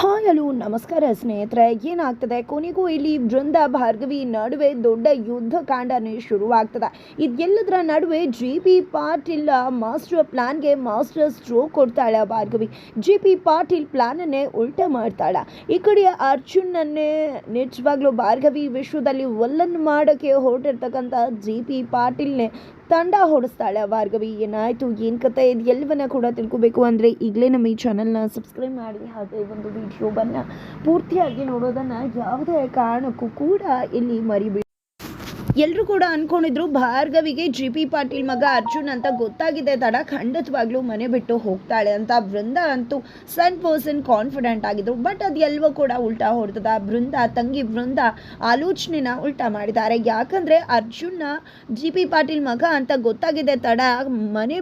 Hi hello ನಮಸ್ಕಾರ ಸ್ನೇಹಿತರೆ, ಏನಾಗ್ತದೆ? ಕೊನೆಗೂ ಇಲ್ಲಿ ಬೃಂದ ಭಾರ್ಗವಿ ನಡುವೆ ದೊಡ್ಡ ಯುದ್ಧ ಕಾಂಡನೇ ಶುರುವಾಗ್ತದೆ. ಇದೆಲ್ಲದರ ನಡುವೆ ಜಿ ಪಿ ಪಾಟೀಲ್ ಮಾಸ್ಟರ್ ಪ್ಲಾನ್ಗೆ ಮಾಸ್ಟರ್ ಸ್ಟ್ರೋಕ್ ಕೊಡ್ತಾಳೆ ಭಾರ್ಗವಿ. ಜಿ ಪಿ ಪಾಟೀಲ್ ಪ್ಲಾನನ್ನೇ ಉಲ್ಟಾ ಮಾಡ್ತಾಳೆ. ಈ ಕಡೆ ಅರ್ಜುನನ್ನೇ ನಿಜವಾಗ್ಲೂ ಭಾರ್ಗವಿ ವಿಶ್ವದಲ್ಲಿ ಒಲ್ಲನ್ನು ಮಾಡೋಕ್ಕೆ ಹೊರಟಿರ್ತಕ್ಕಂಥ ಜಿ ಪಿ ಪಾಟೀಲ್ನೇ ತಂಡ ಹೊಡಿಸ್ತಾಳೆ ಭಾರ್ಗವಿ. ಏನಾಯಿತು? ಏನು ಕಥೆ ಇದು ಎಲ್ಲವನ್ನ ಕೂಡ ತಿಳ್ಕೊಬೇಕು ಅಂದರೆ ಈಗಲೇ ನಮ್ಮ ಈ ಚಾನಲ್ನ ಸಬ್ಸ್ಕ್ರೈಬ್ ಮಾಡಿ, ಹಾಗೆ ಒಂದು ವಿಡಿಯೋವನ್ನು ಪೂರ್ತಿಯಾಗಿ ನೋಡೋದನ್ನು ಯಾವುದೇ ಕಾರಣಕ್ಕೂ ಕೂಡ ಇಲ್ಲಿ ಮರಿಬೇಡಿ. ಎಲ್ಲರೂ ಕೂಡ ಅನ್ಕೊಂಡಿದ್ರು ಭಾರ್ಗವಿಗೆ ಜಿ ಪಿ ಪಾಟೀಲ್ ಮಗ ಅರ್ಜುನ್ ಅಂತ ಗೊತ್ತಾಗಿದೆ. ತಡ ಖಂಡಿತವಾಗ್ಲೂ ಮನೆ ಬಿಟ್ಟು ಹೋಗ್ತಾಳೆ ಅಂತ ಬೃಂದ ಅಂತೂ ಸನ್ ಪರ್ಸನ್ ಕಾನ್ಫಿಡೆಂಟ್ ಆಗಿದ್ರು. ಬಟ್ ಅದು ಎಲ್ಲವೂ ಕೂಡ ಉಲ್ಟಾ ಹೊಡ್ತದ ಬೃಂದ ತಂಗಿ ಬೃಂದ ಆಲೋಚನೆನ ಉಲ್ಟಾ ಮಾಡಿದ್ದಾರೆ. ಯಾಕಂದ್ರೆ ಅರ್ಜುನ್ನ ಜಿ ಪಿ ಪಾಟೀಲ್ ಮಗ ಅಂತ ಗೊತ್ತಾಗಿದೆ. ತಡ ಮನೆ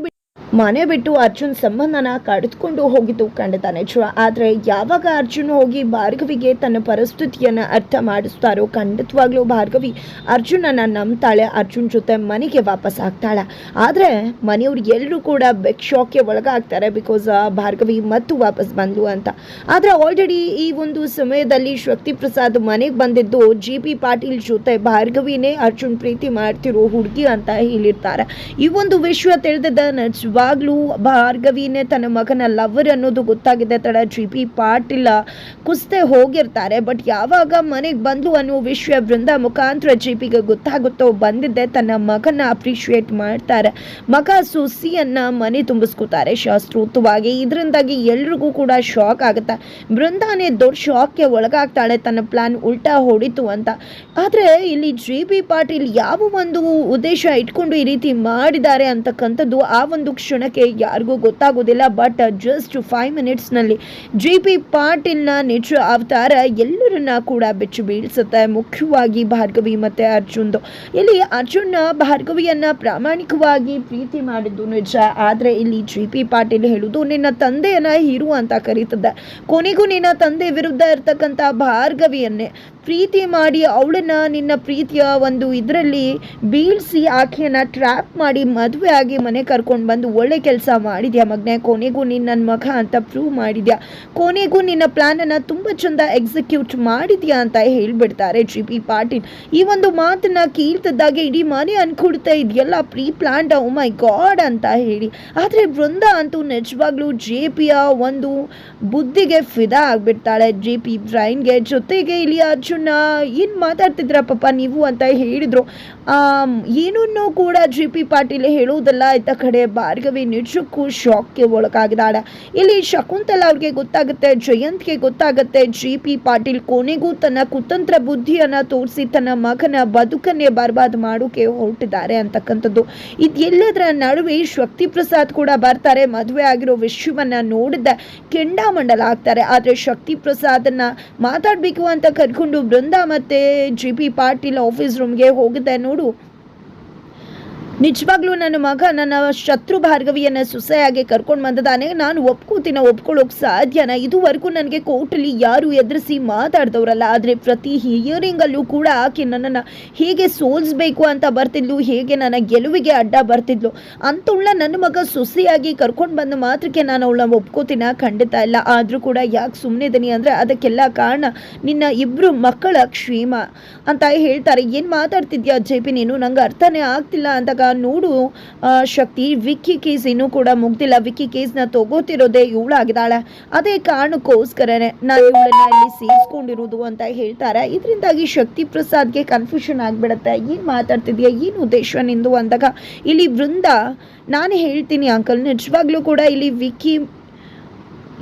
ಮನೆ ಬಿಟ್ಟು ಅರ್ಜುನ್ ಸಂಬಂಧನ ಕಡಿದುಕೊಂಡು ಹೋಗಿದ್ದು ಖಂಡಿತ ನಿಜ ಆದರೆ ಯಾವಾಗ ಅರ್ಜುನ್ ಹೋಗಿ ಭಾರ್ಗವಿಗೆ ತನ್ನ ಪರಿಸ್ಥಿತಿಯನ್ನು ಅರ್ಥ ಮಾಡಿಸ್ತಾರೋ ಖಂಡಿತವಾಗ್ಲೂ ಭಾರ್ಗವಿ ಅರ್ಜುನನ ನಂಬ್ತಾಳೆ, ಅರ್ಜುನ್ ಜೊತೆ ಮನೆಗೆ ವಾಪಸ್ ಆಗ್ತಾಳೆ. ಆದರೆ ಮನೆಯವ್ರು ಎಲ್ಲರೂ ಕೂಡ ಬೆಕ್ ಶಾಕ್ಗೆ ಒಳಗಾಗ್ತಾರೆ ಬಿಕಾಸ್ ಭಾರ್ಗವಿ ಮತ್ತು ವಾಪಸ್ ಬಂದು ಅಂತ. ಆದರೆ ಆಲ್ರೆಡಿ ಈ ಒಂದು ಸಮಯದಲ್ಲಿ ಶಕ್ತಿ ಪ್ರಸಾದ್ ಮನೆಗೆ ಬಂದಿದ್ದು ಜಿ ಪಿ ಪಾಟೀಲ್ ಜೊತೆ ಭಾರ್ಗವಿನೇ ಅರ್ಜುನ್ ಪ್ರೀತಿ ಮಾಡ್ತಿರೋ ಹುಡುಗಿ ಅಂತ ಹೇಳಿರ್ತಾರೆ. ಈ ಒಂದು ವಿಷಯ ತಿಳಿದ ನಿಜವಾಗ್ಲೂ ಭಾರ್ಗವಿನೇ ತನ್ನ ಮಗನ ಲವರ್ ಅನ್ನೋದು ಗೊತ್ತಾಗಿದೆ ತಡ. ಜಿ ಪಿ ಪಾಟೀಲ ಕುಸ್ತೆ ಹೋಗಿರ್ತಾರೆ ಬಟ್ ಯಾವಾಗ ಮನೆಗೆ ಬಂದ್ಲು ಅನ್ನೋ ವಿಷಯ ಬೃಂದ ಮುಖಾಂತರ ಜಿ ಪಿಗೆ ಗೊತ್ತಾಗುತ್ತೋ ಬಂದಿದ್ದೆ ತನ್ನ ಮಗನ ಅಪ್ರಿಷಿಯೇಟ್ ಮಾಡ್ತಾರೆ. ಮಗ ಸುಸಿಯನ್ನ ಮನೆ ತುಂಬಿಸ್ಕೊತಾರೆ. ಶಾಸ್ತ್ರೋಕ್ತವಾಗಿ ಇದರಿಂದಾಗಿ ಎಲ್ರಿಗೂ ಕೂಡ ಶಾಕ್ ಆಗುತ್ತೆ. ಬೃಂದಾನೇ ದೊಡ್ಡ ಶಾಕ್ಗೆ ಒಳಗಾಗ್ತಾಳೆ ತನ್ನ ಪ್ಲಾನ್ ಉಲ್ಟಾ ಹೊಡಿತು ಅಂತ. ಆದರೆ ಇಲ್ಲಿ ಜಿ ಪಿ ಪಾಟೀಲ್ ಯಾವ ಒಂದು ಉದ್ದೇಶ ಇಟ್ಕೊಂಡು ಈ ರೀತಿ ಮಾಡಿದ್ದಾರೆ ಅಂತಕ್ಕಂಥದ್ದು ಆ ಒಂದು ಕ್ಷಣಕ್ಕೆ ಯಾರಿಗೂ ಗೊತ್ತಾಗೋದಿಲ್ಲ ಬಟ್ ಜಸ್ಟ್ ಫೈವ್ ಮಿನಿಟ್ಸ್ನಲ್ಲಿ ಜಿ ಪಿ ಪಾಟೀಲ್ನ ನಿಜ ಅವತಾರ ಎಲ್ಲರನ್ನ ಕೂಡ ಬೆಚ್ಚು ಬೀಳಿಸುತ್ತೆ. ಮುಖ್ಯವಾಗಿ ಭಾರ್ಗವಿ ಮತ್ತು ಅರ್ಜುನ್ದು. ಇಲ್ಲಿ ಅರ್ಜುನ್ ಭಾರ್ಗವಿಯನ್ನ ಪ್ರಾಮಾಣಿಕವಾಗಿ ಪ್ರೀತಿ ಮಾಡಿದ್ದು ನಿಜ. ಆದರೆ ಇಲ್ಲಿ ಜಿ ಪಿ ಪಾಟೀಲ್ ಹೇಳುದು, ನಿನ್ನ ತಂದೆಯನ್ನ ಹೀರು ಅಂತ ಕರೀತದೆ. ಕೊನೆಗೂ ನಿನ್ನ ತಂದೆ ವಿರುದ್ಧ ಇರ್ತಕ್ಕಂಥ ಭಾರ್ಗವಿಯನ್ನೇ ಪ್ರೀತಿ ಮಾಡಿ ಅವಳನ್ನ ನಿನ್ನ ಪ್ರೀತಿಯ ಒಂದು ಇದರಲ್ಲಿ ಬೀಳಿಸಿ ಆಕೆಯನ್ನ ಟ್ರ್ಯಾಪ್ ಮಾಡಿ ಮದುವೆ ಆಗಿ ಮನೆ ಕರ್ಕೊಂಡು ಬಂದು ಒಳ್ಳೆ ಕೆಲಸ ಮಾಡಿದ್ಯಾ ಮಗನೇ? ಕೊನೆಗೂ ನೀನು ನನ್ನ ಮಗ ಅಂತ ಪ್ರೂವ್ ಮಾಡಿದ್ಯಾ? ಕೊನೆಗೂ ನಿನ್ನ ಪ್ಲ್ಯಾನನ್ನು ತುಂಬ ಚಂದ ಎಕ್ಸಿಕ್ಯೂಟ್ ಮಾಡಿದ್ಯಾ ಅಂತ ಹೇಳ್ಬಿಡ್ತಾರೆ ಜಿ ಪಿ ಪಾಟೀಲ್. ಈ ಒಂದು ಮಾತನ್ನ ಕೀಳ್ತಿದ್ದಾಗೆ ಇಡೀ ಮನೆ ಅನ್ಕೊಡ್ತಾ ಇದೆಯಲ್ಲ pre planned oh my god ಅಂತ ಹೇಳಿ. ಆದರೆ ವೃಂದ ಅಂತೂ ನಿಜವಾಗ್ಲೂ ಜೆ ಪಿಯ ಒಂದು ಬುದ್ಧಿಗೆ ಫಿದಾ ಆಗ್ಬಿಡ್ತಾಳೆ. ಜೆ ಪಿ ಬ್ರೈನ್ಗೆ ಜೊತೆಗೆ ಇಲ್ಲಿ ಅರ್ಜುನ, ಏನು ಮಾತಾಡ್ತಿದ್ರ ಪಾಪ ನೀವು ಅಂತ ಹೇಳಿದರು. ಏನನ್ನೂ ಕೂಡ ಜಿ ಪಿ ಪಾಟೀಲ್ ಹೇಳುವುದಲ್ಲ ಇತ್ತ ಕಡೆ ಭಾರ್ಗವಿ ನಿಜಕ್ಕೂ ಶಾಕ್ಗೆ ಒಳಗಾಗಿದ್ದಾಳೆ. ಇಲ್ಲಿ ಶಕುಂತಲ ಅವ್ರಿಗೆ ಗೊತ್ತಾಗುತ್ತೆ, ಜಯಂತ್ಗೆ ಗೊತ್ತಾಗುತ್ತೆ ಜಿ ಪಿ ಪಾಟೀಲ್ ಕೊನೆಗೂ ತನ್ನ ಕುತಂತ್ರ ಬುದ್ಧಿಯನ್ನ ತೋರಿಸಿ ತನ್ನ ಮಗನ ಬದುಕನ್ನೇ ಬರ್ಬಾದ್ ಮಾಡೋಕೆ ಹೊರಟಿದ್ದಾರೆ ಅಂತಕ್ಕಂಥದ್ದು. ಇದೆಲ್ಲದರ ನಡುವೆ ಶಕ್ತಿ ಪ್ರಸಾದ್ ಕೂಡ ಬರ್ತಾರೆ, ಮದುವೆ ಆಗಿರೋ ವಿಷಯವನ್ನ ನೋಡಿದ ಕೆಂಡಾಮಂಡಲ ಆಗ್ತಾರೆ, ಆದರೆ ಶಕ್ತಿ ಪ್ರಸಾದನ್ನ ಮಾತಾಡಬೇಕು ಅಂತ ಕರ್ಕೊಂಡು ಬೃಂದ ಮತ್ತೆ ಜಿ ಪಿ ಪಾಟೀಲ್ ಆಫೀಸ್ ರೂಮ್ಗೆ ಹೋಗುತ್ತೆ ನೋಡು. ನಿಜವಾಗ್ಲೂ ನನ್ನ ಮಗ ನನ್ನ ಶತ್ರು ಭಾರ್ಗವಿಯನ್ನ ಸುಸೆಯಾಗಿ ಕರ್ಕೊಂಡು ಬಂದದಾನೆ. ನಾನು ಒಪ್ಕೋತೀನ ಒಪ್ಕೊಳ್ಳೋಕೆ ಸಾಧ್ಯನ. ಇದುವರೆಗೂ ನನಗೆ ಕೋರ್ಟಲ್ಲಿ ಯಾರು ಎದುರಿಸಿ ಮಾತಾಡ್ದವ್ರಲ್ಲ. ಆದರೆ ಪ್ರತಿ ಹಿಯರಿಂಗಲ್ಲೂ ಕೂಡ ಆಕೆ ನನ್ನನ್ನು ಹೇಗೆ ಸೋಲಿಸ್ಬೇಕು ಅಂತ ಬರ್ತಿದ್ಲು, ಹೇಗೆ ನನ್ನ ಗೆಲುವಿಗೆ ಅಡ್ಡ ಬರ್ತಿದ್ಲು. ಅಂತವಳ ನನ್ನ ಮಗ ಸೊಸೆಯಾಗಿ ಕರ್ಕೊಂಡು ಬಂದ ಮಾತ್ರಕ್ಕೆ ನಾನು ಅವಳನ್ನ ಒಪ್ಕೋತೀನ? ಖಂಡಿತ ಇಲ್ಲ. ಆದರೂ ಕೂಡ ಯಾಕೆ ಸುಮ್ಮನೆ ಇದೀನಿ ಅಂದರೆ ಅದಕ್ಕೆಲ್ಲ ಕಾರಣ ನಿನ್ನ ಇಬ್ಬರು ಮಕ್ಕಳ ಕ್ಷೇಮ. ಅಂತ ಹೇಳ್ತಾರೆ. ಏನು ಮಾತಾಡ್ತಿದ್ಯಾ ಜೆ ಪಿ ನೀನು? ನಂಗೆ ಅರ್ಥನೇ ಆಗ್ತಿಲ್ಲ ಅಂದಾಗ ನೋಡು. ಶಕ್ತಿ, ವಿಕ್ಕಿ ಕೇಸ್ ಇನ್ನೂ ಕೂಡ ಮುಗ್ದಿಲ್ಲ. ವಿಕ್ಕಿ ಕೇಸ್ನ ತಗೋತಿರೋದೇ ಇವಳಾಗಿದ್ದಾಳೆ ಅದೇ ಕಾರಣಕ್ಕೋಸ್ಕರನೇ ನಾನು ಇವಳನ್ನ ಇಲ್ಲಿ ಸೇರಿಸ್ಕೊಂಡಿರೋದು ಅಂತ ಹೇಳ್ತಾರೆ. ಇದರಿಂದಾಗಿ ಶಕ್ತಿ ಪ್ರಸಾದ್ಗೆ ಕನ್ಫ್ಯೂಷನ್ ಆಗಿಬಿಡುತ್ತೆ. ಏನು ಮಾತಾಡ್ತಿದ್ಯಾ? ಏನು ಉದ್ದೇಶ ನಿಂದು? ಅಂದಾಗ ಇಲ್ಲಿ ವೃಂದ, ನಾನು ಹೇಳ್ತೀನಿ ಅಂಕಲ್, ನಿಜವಾಗ್ಲೂ ಕೂಡ ಇಲ್ಲಿ ವಿಕ್ಕಿ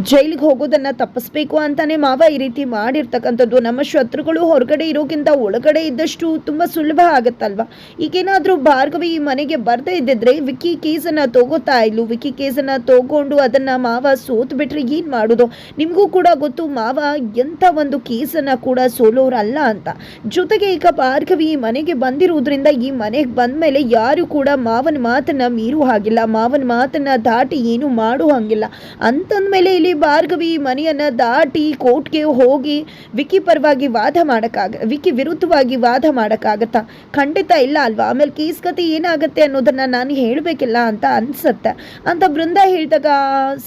ಜೈಲಿಗೆ ಹೋಗೋದನ್ನ ತಪ್ಪಿಸ್ಬೇಕು ಅಂತಾನೆ ಮಾವ ಈ ರೀತಿ ಮಾಡಿರ್ತಕ್ಕಂಥದ್ದು. ನಮ್ಮ ಶತ್ರುಗಳು ಹೊರಗಡೆ ಇರೋಕ್ಕಿಂತ ಒಳಗಡೆ ಇದ್ದಷ್ಟು ತುಂಬ ಸುಲಭ ಆಗುತ್ತಲ್ವಾ? ಈಗೇನಾದರೂ ಭಾರ್ಗವಿ ಈ ಮನೆಗೆ ಬರ್ದೇ ಇದ್ದಿದ್ರೆ ವಿಕ್ಕಿ ಕೇಸನ್ನು ತಗೋತಾ ಇಲ್ಲು ವಿಕ್ಕಿ ಕೇಸನ್ನು ತಗೊಂಡು ಅದನ್ನು ಮಾವ ಸೋತ್ ಬಿಟ್ರೆ ಏನು ಮಾಡೋದು? ನಿಮಗೂ ಕೂಡ ಗೊತ್ತು, ಮಾವ ಎಂಥ ಒಂದು ಕೇಸನ್ನು ಕೂಡ ಸೋಲೋರಲ್ಲ ಅಂತ. ಜೊತೆಗೆ ಈಗ ಭಾರ್ಗವಿ ಈ ಮನೆಗೆ ಬಂದಿರುವುದರಿಂದ ಈ ಮನೆಗೆ ಬಂದ ಮೇಲೆ ಯಾರು ಕೂಡ ಮಾವನ ಮಾತನ್ನು ಮೀರು ಹಾಗಿಲ್ಲ. ಮಾವನ ಮಾತನ್ನು ದಾಟಿ ಏನು ಮಾಡೋ ಹಾಗಿಲ್ಲ. ಅಂತಂದ್ಮೇಲೆ ಇಲ್ಲಿ ಇಲ್ಲಿ ಭಾರ್ಗವಿ ಮನೆಯನ್ನು ದಾಟಿ ಕೋರ್ಟ್ಗೆ ಹೋಗಿ ವಿಕಿ ಪರವಾಗಿ ವಾದ ಮಾಡೋಕ್ಕಾಗ ವಿಕಿ ವಿರುದ್ಧವಾಗಿ ವಾದ ಮಾಡೋಕ್ಕಾಗತ್ತಾ ಖಂಡಿತ ಇಲ್ಲ ಅಲ್ವಾ? ಆಮೇಲೆ ಕೇಸ್ ಕತೆ ಏನಾಗುತ್ತೆ ಅನ್ನೋದನ್ನು ನಾನು ಹೇಳಬೇಕಿಲ್ಲ ಅಂತ ಅನಿಸುತ್ತೆ. ಅಂತ ಬೃಂದ ಹೇಳಿದಾಗ,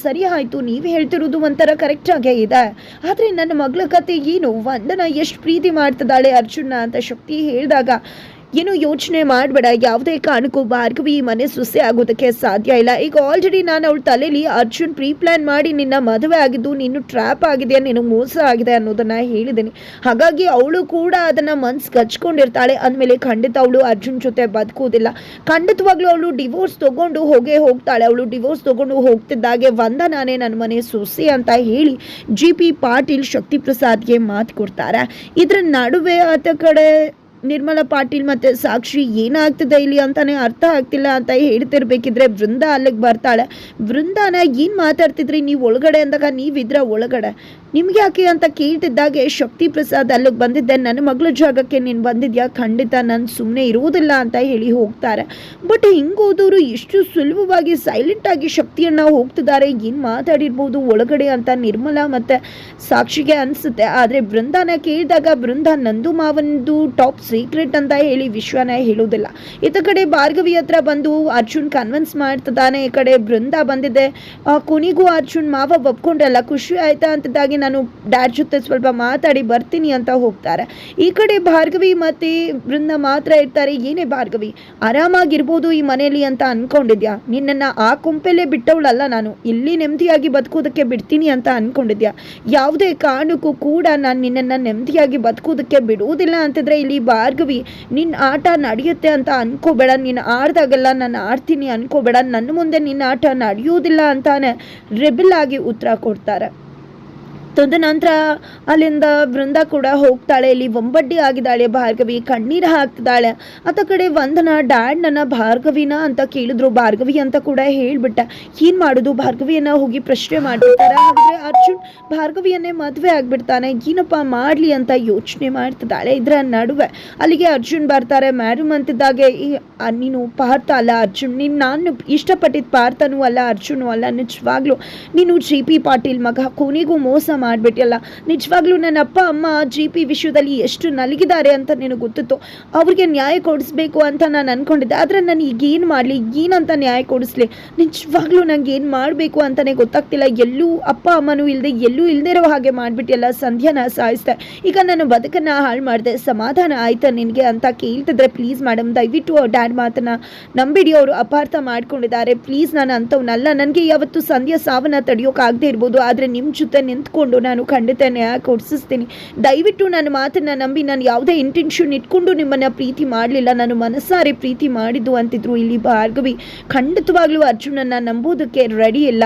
ಸರಿ ಆಯಿತು, ನೀವು ಹೇಳ್ತಿರೋದು ಒಂಥರ ಕರೆಕ್ಟಾಗೇ ಇದೆ. ಆದರೆ ನನ್ನ ಮಗಳ ಕತೆ ಏನು? ವಂದನ ಎಷ್ಟು ಪ್ರೀತಿ ಮಾಡ್ತಿದ್ದಾಳೆ ಅರ್ಜುನ? ಅಂತ ಶಕ್ತಿ ಹೇಳಿದಾಗ ಏನು ಯೋಚನೆ ಮಾಡಬೇಡ. ಯಾವುದೇ ಕಾರಣಕ್ಕೂ ಭಾರ್ಗವಿ ಈ ಮನೆ ಸೊಸೆ ಆಗೋದಕ್ಕೆ ಸಾಧ್ಯ ಇಲ್ಲ. ಈಗ ಆಲ್ರೆಡಿ ನಾನು ಅವಳ ತಲೆಯಲ್ಲಿ ಅರ್ಜುನ್ ಪ್ರೀ ಪ್ಲಾನ್ ಮಾಡಿ ನಿನ್ನ ಮದುವೆ ಆಗಿದ್ದು ನೀನು ಟ್ರ್ಯಾಪ್ ಆಗಿದೆ ನೀನು ಮೋಸ ಆಗಿದೆ ಅನ್ನೋದನ್ನ ಹೇಳಿದ್ದೀನಿ. ಹಾಗಾಗಿ ಅವಳು ಕೂಡ ಅದನ್ನ ಮನ್ಸು ಗಚ್ಕೊಂಡಿರ್ತಾಳೆ. ಅಂದಮೇಲೆ ಖಂಡಿತ ಅವಳು ಅರ್ಜುನ್ ಜೊತೆ ಬದುಕುವುದಿಲ್ಲ. ಖಂಡಿತವಾಗ್ಲೂ ಅವಳು ಡಿವೋರ್ಸ್ ತಗೊಂಡು ಹೋಗೇ ಹೋಗ್ತಾಳೆ. ಅವಳು ಡಿವೋರ್ಸ್ ತಗೊಂಡು ಹೋಗ್ತಿದ್ದಾಗೆ ವಂದನಾನೇ ನನ್ನ ಮನೆ ಸೊಸೆ ಅಂತ ಹೇಳಿ ಜಿ ಪಿ ಪಾಟೀಲ್ ಶಕ್ತಿ ಪ್ರಸಾದ್ಗೆ ಮಾತು ಕೊಡ್ತಾರೆ. ಇದರ ನಡುವೆ ಆತ ಕಡೆ ನಿರ್ಮಲಾ ಪಾಟೀಲ್ ಮತ್ತೆ ಸಾಕ್ಷಿ ಏನಾಗ್ತದೆ ಇಲ್ಲಿ ಅಂತಾನೆ ಅರ್ಥ ಆಗ್ತಿಲ್ಲ ಅಂತ ಹೇಳ್ತಿರ್ಬೇಕಿದ್ರೆ ವೃಂದ ಅಲ್ಲಿಗೆ ಬರ್ತಾಳೆ. ವೃಂದಾನ ಏನು ಮಾತಾಡ್ತಿದ್ರಿ? ನೀವು ಒಳಗಡೆ ಅಂದಾಗ ನೀವಿದ್ರ ಒಳಗಡೆ. ನಿಮ್ಗೆ ಯಾಕೆ ಅಂತ ಕೇಳ್ತಿದ್ದಾಗೆ ಶಕ್ತಿ ಪ್ರಸಾದ್ ಅಲ್ಲಿಗೆ ಬಂದಿದ್ದೆ. ನನ್ನ ಮಗಳ ಜಾಗಕ್ಕೆ ನೀನು ಬಂದಿದ್ಯಾ? ಖಂಡಿತ ನಾನು ಸುಮ್ಮನೆ ಇರುವುದಿಲ್ಲ ಅಂತ ಹೇಳಿ ಹೋಗ್ತಾರೆ. ಬಟ್ ಹಿಂಗೋದವರು ಎಷ್ಟು ಸುಲಭವಾಗಿ ಸೈಲೆಂಟ್ ಆಗಿ ಶಕ್ತಿಯನ್ನ ಹೋಗ್ತಿದ್ದಾರೆ. ಏನು ಮಾತಾಡಿರ್ಬೋದು ಒಳಗಡೆ ಅಂತ ನಿರ್ಮಲಾ ಮತ್ತೆ ಸಾಕ್ಷಿಗೆ ಅನಿಸುತ್ತೆ. ಆದರೆ ಬೃಂದಾನ ಕೇಳಿದಾಗ ಬೃಂದ ನಂದು ಮಾವನದು ಟಾಪ್ ಸೀಕ್ರೆಟ್ ಅಂತ ಹೇಳಿ ವಿಶ್ವನ ಹೇಳೋದಿಲ್ಲ ಈತ ಕಡೆ ಭಾರ್ಗವಿ ಹತ್ರ ಬಂದು ಅರ್ಜುನ್ ಕನ್ವಿನ್ಸ್ ಮಾಡ್ತಿದ್ದಾನೆ. ಈ ಕಡೆ ಬೃಂದ ಬಂದಿದೆ. ಕೊನಿಗೂ ಅರ್ಜುನ್ ಮಾವ ಒಪ್ಕೊಂಡ್ರಲ್ಲ, ಖುಷಿ ಆಯ್ತಾ ಅಂತದಾಗಿ ನಾನು ಡ್ಯಾಡ್ ಜೊತೆ ಸ್ವಲ್ಪ ಮಾತಾಡಿ ಬರ್ತೀನಿ ಅಂತ ಹೋಗ್ತಾರೆ. ಈ ಕಡೆ ಭಾರ್ಗವಿ ಮತ್ತೆ ಬೃಂದ ಮಾತ್ರ ಇರ್ತಾರೆ. ಏನೇ ಭಾರ್ಗವಿ, ಆರಾಮಾಗಿರ್ಬೋದು ಈ ಮನೆಯಲ್ಲಿ ಅಂತ ಅನ್ಕೊಂಡಿದ್ಯಾ? ನಿನ್ನನ್ನು ಆ ಕುಂಪೆಲ್ಲೇ ಬಿಟ್ಟವಳಲ್ಲ ನಾನು. ಇಲ್ಲಿ ನೆಮ್ಮದಿಯಾಗಿ ಬದುಕೋದಕ್ಕೆ ಬಿಡ್ತೀನಿ ಅಂತ ಅನ್ಕೊಂಡಿದ್ಯಾ? ಯಾವುದೇ ಕಾರಣಕ್ಕೂ ಕೂಡ ನಾನು ನಿನ್ನನ್ನು ನೆಮ್ಮದಿಯಾಗಿ ಬದುಕೋದಕ್ಕೆ ಬಿಡುವುದಿಲ್ಲ ಅಂತಿದ್ರೆ ಇಲ್ಲಿ ಭಾರ್ಗವಿ ನಿನ್ನ ಆಟ ನಡೆಯುತ್ತೆ ಅಂತ ಅನ್ಕೋಬೇಡ. ನೀನು ಆಡ್ದಾಗೆಲ್ಲ ನಾನು ಆಡ್ತೀನಿ ಅನ್ಕೋಬೇಡ. ನನ್ನ ಮುಂದೆ ನಿನ್ನ ಆಟ ನಡೆಯುವುದಿಲ್ಲ ಅಂತಾನೆ ರೆಬಲ್ ಆಗಿ ಉತ್ತರ ಕೊಡ್ತಾರೆ. ತದನಂತರ ಅಲ್ಲಿಂದ ಬೃಂದ ಕೂಡ ಹೋಗ್ತಾಳೆ. ಇಲ್ಲಿ ಒಂಬಡ್ಡಿ ಆಗಿದ್ದಾಳೆ. ಭಾರ್ಗವಿ ಕಣ್ಣೀರು ಹಾಕ್ತಿದ್ದಾಳೆ. ಆತ ಕಡೆ ವಂದನ ಡ್ಯಾಡ್ ನನ್ನ ಭಾರ್ಗವಿನ ಅಂತ ಕೇಳಿದ್ರು. ಭಾರ್ಗವಿ ಅಂತ ಕೂಡ ಹೇಳ್ಬಿಟ್ಟ. ಏನು ಮಾಡೋದು? ಭಾರ್ಗವಿಯನ್ನ ಹೋಗಿ ಪ್ರಶ್ನೆ ಮಾಡಿರ್ತಾರೆ ಹಾಗಾದ್ರೆ ಅರ್ಜುನ್ ಭಾರ್ಗವಿಯನ್ನೇ ಮದುವೆ ಆಗಿಬಿಡ್ತಾನೆ. ಏನಪ್ಪ ಮಾಡಲಿ ಅಂತ ಯೋಚನೆ ಮಾಡ್ತಿದ್ದಾಳೆ ಇದರ ನಡುವೆ. ಅಲ್ಲಿಗೆ ಅರ್ಜುನ್ ಬರ್ತಾರೆ. ಮ್ಯಾಡಮ್ ಅಂತಿದ್ದಾಗೆ ನೀನು ಪಾರ್ಥ ಅಲ್ಲ ಅರ್ಜುನ್. ನೀನು ನಾನು ಇಷ್ಟಪಟ್ಟಿದ್ದ ಪಾರ್ಥನೂ ಅಲ್ಲ, ಅರ್ಜುನು ಅಲ್ಲ. ನಿಜವಾಗ್ಲೂ ನೀನು ಜಿ ಪಿ ಪಾಟೀಲ್ ಮಗ. ಕೊನೆಗೂ ಮೋಸ ಮಾಡಿಬಿಟ್ಟಿಯಲ್ಲ. ನಿಜವಾಗ್ಲೂ ನನ್ನ ಅಪ್ಪ, ಅಮ್ಮ ಜಿ ಪಿ ವಿಷಯದಲ್ಲಿ ಎಷ್ಟು ನಲಗಿದ್ದಾರೆ ಅಂತ ನಿನಗೆ ಗೊತ್ತಿತ್ತು? ಅವ್ರಿಗೆ ನ್ಯಾಯ ಕೊಡಿಸ್ಬೇಕು ಅಂತ ನಾನು ಅನ್ಕೊಂಡಿದ್ದೆ. ಆದರೆ ನಾನು ಈಗ ಏನು ಮಾಡಲಿ? ಏನಂತ ನ್ಯಾಯ ಕೊಡಿಸ್ಲಿ? ನಿಜವಾಗ್ಲೂ ನಂಗೆ ಏನು ಮಾಡಬೇಕು ಅಂತಲೇ ಗೊತ್ತಾಗ್ತಿಲ್ಲ. ಎಲ್ಲೂ ಅಪ್ಪ, ಅಮ್ಮನೂ ಇಲ್ಲದೆ ಎಲ್ಲೂ ಇಲ್ಲದೆ ಇರೋ ಹಾಗೆ ಮಾಡಿಬಿಟ್ಟಿಯಲ್ಲ. ಸಂಧ್ಯಾನ ಸಾಯಿಸ್ತಾ ಈಗ ನಾನು ಬದುಕನ್ನು ಹಾಳು ಮಾಡಿದೆ. ಸಮಾಧಾನ ಆಯ್ತಾ ನಿನಗೆ ಅಂತ ಕೇಳ್ತಿದ್ರೆ ಪ್ಲೀಸ್ ಮೇಡಮ್ ದಯವಿಟ್ಟು ಡ್ಯಾಡ್ ಮಾತನ್ನ ನಂಬಿಡಿ. ಅವರು ಅಪಾರ್ಥ ಮಾಡ್ಕೊಂಡಿದ್ದಾರೆ. ಪ್ಲೀಸ್ ನಾನು ಅಂಥವ್ನಲ್ಲ. ನನಗೆ ಯಾವತ್ತು ಸಂಧ್ಯಾ ಸಾವನ್ನ ತಡೆಯೋಕ್ಕಾಗದೇ ಇರ್ಬೋದು. ಆದರೆ ನಿಮ್ಮ ಜೊತೆ ನಿಂತ್ಕೊಂಡು ನಾನು ಖಂಡಿತನೇ ನ್ಯಾಯ ಕೊಡಿಸ್ತೀನಿ ದಯವಿಟ್ಟು ನನ್ನ ಮಾತನ್ನ ನಂಬಿ ನಾನು ಯಾವುದೇ ಇಂಟೆನ್ಷನ್ ಇಟ್ಕೊಂಡು ನಿಮ್ಮನ್ನ ಪ್ರೀತಿ ಮಾಡಲಿಲ್ಲ. ನಾನು ಮನಸ್ಸಾರೆ ಪ್ರೀತಿ ಮಾಡಿದ್ದು ಅಂತಿದ್ರು ಇಲ್ಲಿ ಭಾರ್ಗವಿ. ಖಂಡಿತವಾಗ್ಲೂ ಅರ್ಜುನನ್ನು ನಂಬೋದಕ್ಕೆ ರೆಡಿ ಇಲ್ಲ.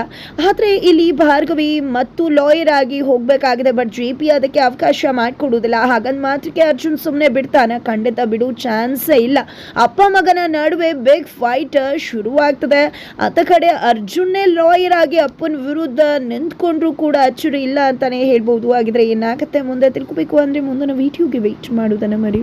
ಆದರೆ ಇಲ್ಲಿ ಭಾರ್ಗವಿ ಮತ್ತು ಲಾಯರ್ ಆಗಿ ಹೋಗಬೇಕಾಗಿದೆ. ಬಟ್ ಜೆ ಪಿ ಅದಕ್ಕೆ ಅವಕಾಶ ಮಾಡಿಕೊಡುವುದಿಲ್ಲ. ಹಾಗಂದ್ ಮಾತ್ರಕ್ಕೆ ಅರ್ಜುನ್ ಸುಮ್ಮನೆ ಬಿಡ್ತಾನೆ. ಖಂಡಿತ ಬಿಡು ಚಾನ್ಸೇ ಇಲ್ಲ. ಅಪ್ಪ ಮಗನ ನಡುವೆ ಬಿಗ್ ಫೈಟ್ ಶುರುವಾಗ್ತದೆ. ಅದ ಕಡೆ ಅರ್ಜುನ್ನೇ ಲಾಯರ್ ಆಗಿ ಅಪ್ಪನ ವಿರುದ್ಧ ನಿಂತ್ಕೊಂಡ್ರು ಕೂಡ ಅಚ್ಚರಿ ಇಲ್ಲ ಅಂತಾನೆ ಹೇಳ್ಬೋದು. ಹಾಗಿದ್ರೆ ಏನಾಗುತ್ತೆ? ಮುಂದೆ ತಿಳ್ಕೊಬೇಕು. ಅಂದ್ರೆ ಮುಂದಿನ ವೀಡಿಯೋಗೆ ವೆಯ್ಟ್ ಮಾಡೋದನ್ನ ಮರಿ